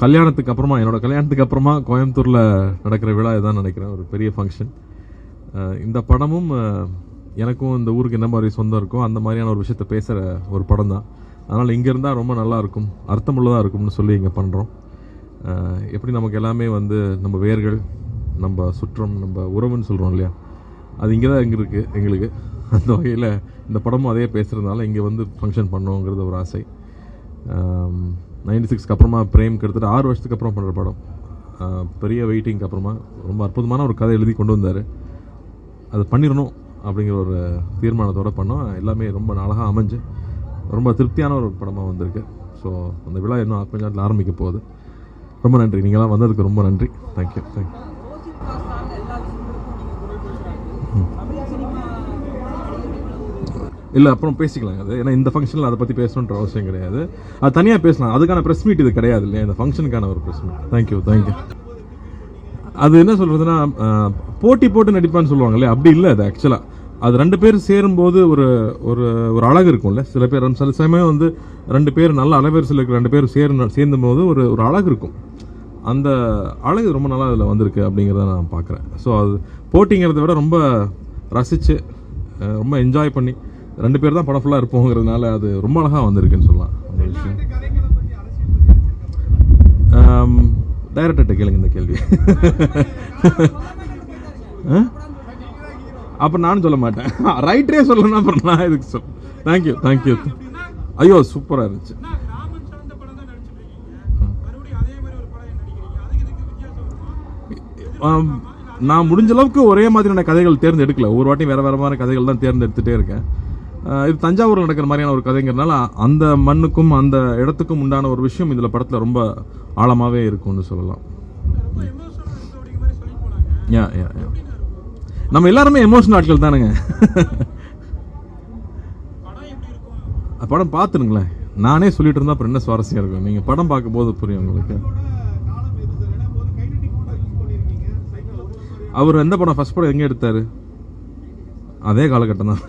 கல்யாணத்துக்கு அப்புறமா என்னோடய கல்யாணத்துக்கு அப்புறமா கோயம்புத்தூரில் நடக்கிற விழா இதான் நினைக்கிறேன் ஒரு பெரிய ஃபங்க்ஷன் இந்த படமும் எனக்கும் இந்த ஊருக்கு என்ன மாதிரி சொந்தம் இருக்கோ அந்த மாதிரியான ஒரு விஷயத்த பேசுகிற ஒரு படம் தான். அதனால் இங்கே இருந்தால் ரொம்ப நல்லாயிருக்கும் அர்த்தமுள்ளதாக இருக்கும்னு சொல்லி இங்கே பண்ணுறோம் எப்படி நமக்கு எல்லாமே வந்து நம்ம வேர்கள் நம்ம சுற்றம் நம்ம உறவுன்னு சொல்கிறோம் இல்லையா? அது இங்கே தான் இங்கே இருக்குது எங்களுக்கு. அந்த வகையில் இந்த படமும் அதே பேசுகிறதுனால இங்கே வந்து ஃபங்க்ஷன் பண்ணோங்கிறது ஒரு ஆசை. நைன்டி சிக்ஸ்க்கு அப்புறமா பிரேம் கிட்டத்தட்ட ஆறு வருஷத்துக்கு அப்புறம் பண்ணுற படம். பெரிய வெயிட்டிங்க்கு அப்புறமா ரொம்ப அற்புதமான ஒரு கதை எழுதி கொண்டு வந்தார். அது பண்ணிடணும் அப்படிங்கிற ஒரு தீர்மானத்தோட பண்ணோம். எல்லாமே ரொம்ப அழகாக அமைஞ்சு ரொம்ப திருப்தியான ஒரு படமாக வந்திருக்கு. ஸோ அந்த விழா இன்னும் கொஞ்ச நேரத்தில் ஆரம்பிக்க போகுது. ரொம்ப நன்றி. நீங்களாம் வந்ததுக்கு ரொம்ப நன்றி. தேங்க்யூ தேங்க்யூ இல்லை அப்புறம் பேசிக்கலாம். அது ஏன்னா இந்த ஃபங்க்ஷனில் அதை பற்றி பேசணுன்ற அவசியம் கிடையாது. அது தனியாக பேசலாம். அதுக்கான ப்ரெஸ் மீட் இது கிடையாது இல்லையா? இந்த ஃபங்க்ஷனுக்கான ஒரு ப்ரெஸ் மீட் தேங்க்யூ தேங்க்யூ அது என்ன சொல்கிறதுனா போட்டி போட்டு நடிப்பான்னு சொல்லுவாங்க இல்லையா? அப்படி இல்லை அது ஆக்சுவலாக அது ரெண்டு பேர் சேரும்போது ஒரு ஒரு ஒரு அழகு இருக்கும்ல. சில பேர் சில சமயம் வந்து ரெண்டு பேர் நல்ல அலைவரிசையில் இருக்கிற ரெண்டு பேர் சேர் சேர்ந்தும் போது ஒரு ஒரு அழகு இருக்கும். அந்த அழகு ரொம்ப நல்லா அதில் வந்திருக்கு அப்படிங்கிறத நான் பார்க்குறேன் ஸோ அது போட்டிங்கிறத விட ரொம்ப ரசித்து ரொம்ப என்ஜாய் பண்ணி ரெண்டு பேர் தான் படம் ஃபுல்லாக இருப்போங்கிறதுனால அது ரொம்ப அழகாக வந்திருக்குன்னு சொல்லலாம். அந்த விஷயம். டைரக்டர்கிட்ட கேளுங்க இந்த கேள்வி. அப்போ நானும் சொல்ல மாட்டேன். ரைட்டரே சொல்லணும் அப்புறம் நான் இதுக்கு சொல்? தேங்க்யூ தேங்க்யூ ஐயோ சூப்பராக இருந்துச்சு. ஒரு நான் முடிஞ்ச அளவுக்கு ஒரே மாதிரியான கதைகள் தேர்ந்தெடுக்கல. ஒவ்வொரு வாட்டியும் வேற வேற மாதிரி கதைகள் தான் தேர்ந்தெடுத்துட்டே இருக்கேன். இது தஞ்சாவூரில் நடக்கிற மாதிரியான ஒரு கதைங்கிறதுனால அந்த மண்ணுக்கும் அந்த இடத்துக்கும் உண்டான ஒரு விஷயம் இதில் படத்தில் ரொம்ப ஆழமாகவே இருக்கும்னு சொல்லலாம். யா யா யா. நம்ம எல்லாருமே எமோஷனல் ஆட்கள் தானுங்க. படம் பார்த்துருங்களேன் நானே சொல்லிட்டு இருந்தா அப்புறம் என்ன சுவாரஸ்யம் இருக்கும்? நீங்கள் படம் பார்க்கும்போது புரியும் உங்களுக்கு. ஏன்னா போது சைக்கிள் ஒரு அவர் எந்த படம்? ஃபர்ஸ்ட் படம் எங்கே எடுத்தாரு? அதே காலகட்டம் தான்.